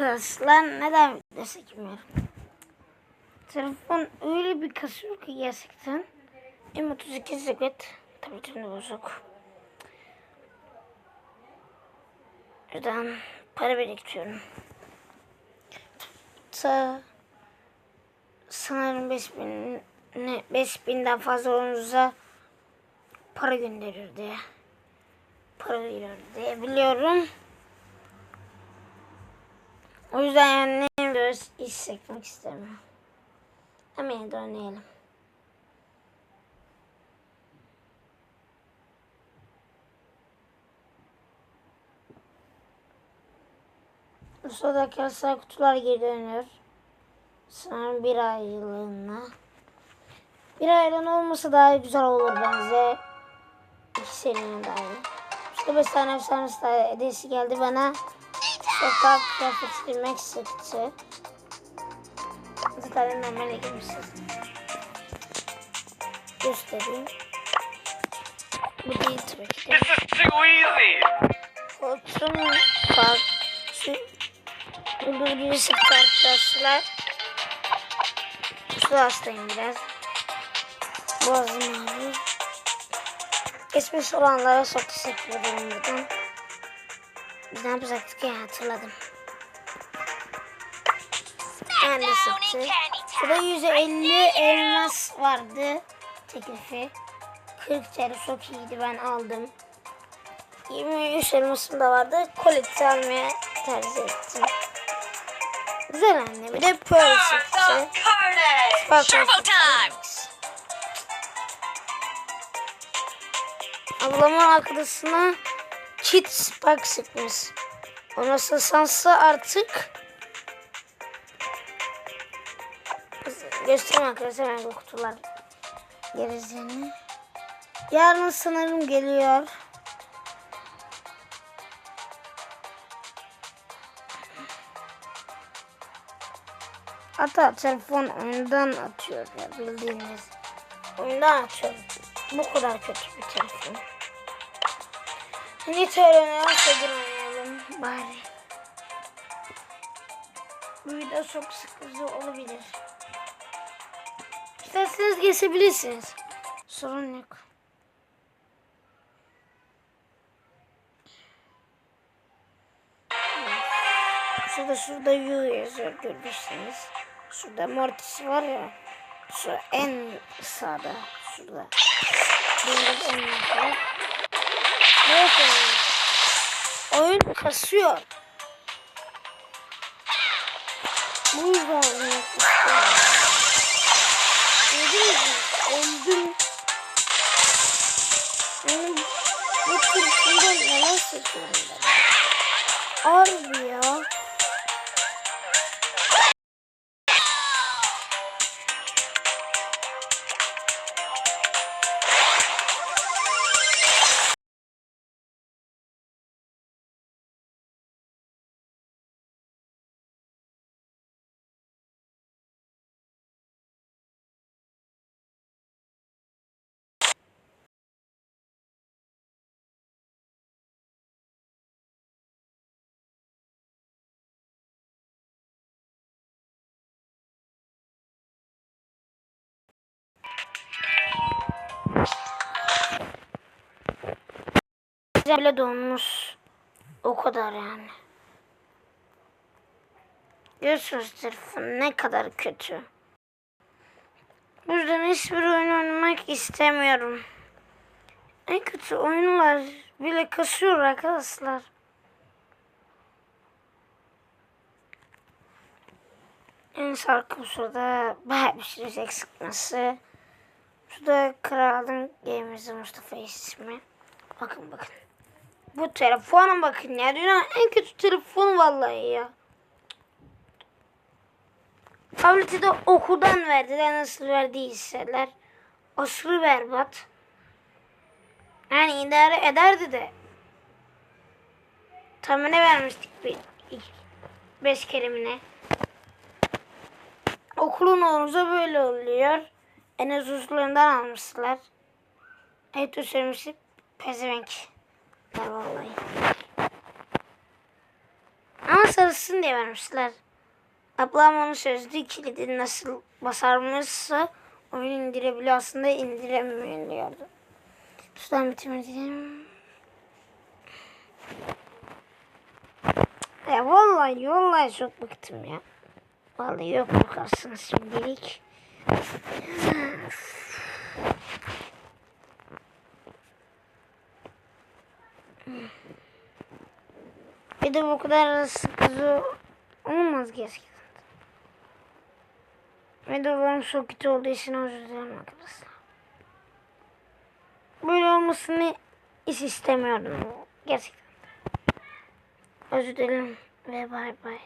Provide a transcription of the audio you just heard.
arkadaşlar neden video çekmiyorum? Telefon öyle bir kasıyor ki gerçekten. M32 Zeket tabii ki bozuk. Buradan para biriktiriyorum. Ta sanırım 5000 ne 5000'den fazla oyuncuza para gönderir diye. Para veriyor diye biliyorum. O yüzden yani ne iş çekmek istemiyorum. Ama yine de oynayalım. Bu sırada arkadaşlar kutular geri dönüyor. Sanırım bir aylığına. Bir aylığına olmasa daha güzel olur bence. İki serinin daha iyi. İşte beş tane efsanesi hediyesi geldi bana. Sokak kıyafet girmek sıktı. Zaten normale girmişiz. Göstereyim. Bu değil tabii ki. This is too easy. Bak. Şu öldürdüğü sıktı arkadaşlar. Su hastayım biraz. Boğazım ağrıyor. Geçmiş olanlara çok teşekkür ederim buradan. Biz ne yapacaktık ya hatırladım. Ben de sıktı. Şurada 150 elmas vardı teklifi. 40 TL çok iyiydi ben aldım. 23 elmasım da vardı. Kolekti almaya tercih ettim. Güzel anne. Bir de Pearl çıktı. Turbo! Ablamın arkadaşına kit spark sıkmış. O nasıl sansa artık göstereyim arkadaşlar ben bu kutular gerizini. Yarın sanırım geliyor. Hatta telefon oyundan atıyor ya bildiğiniz. Oyundan atıyor. Bu kadar kötü bir telefon. Bir oynayalım bari. Bu video çok sıkıcı olabilir. İsterseniz geçebilirsiniz. Sorun yok. Şurada şurada U yazıyor görürsünüz. Şurada Mortis var ya. Şu en sağda. Şurada. Burada en yukarı. Neyse. Oyun kasıyor. Bu yüzden. Gördünüz mü? Öldüm. Yani bu tür neler seçiyorum ben. Harbi ya. Bile donmuş. O kadar yani. Görüyorsunuz telefon ne kadar kötü. Bu hiçbir oyun oynamak istemiyorum. En kötü oyunlar bile kasıyor arkadaşlar. En şarkı şurada bayağı bir şey sıkması. Şurada kralın gamer'ı Mustafa ismi. Bakın bakın. Bu telefona bakın ya. Dünyanın en kötü telefon vallahi ya. Tableti de okuldan verdiler. Nasıl verdiyseler. Aşırı berbat. Yani idare ederdi de. Tahmine vermiştik bir beş kelimine. Okulun olunca böyle oluyor. En az uzlarından almışlar. Evet o söylemiştik. Pezevenk. Vallahi. Ama sarılsın diye vermişler. Ablam onu sözlü kilidi nasıl basarmışsa oyun indirebiliyor aslında indiremiyor diyordu. Tutan bitirmedim. Ya vallahi vallahi çok bıktım ya. Vallahi yok bakarsınız şimdilik. Bir de bu kadar sıkıcı olmaz gerçekten. Videolarım çok kötü olduğu için özür dilerim arkadaşlar. Böyle olmasını hiç istemiyordum gerçekten. Özür dilerim ve bay bay.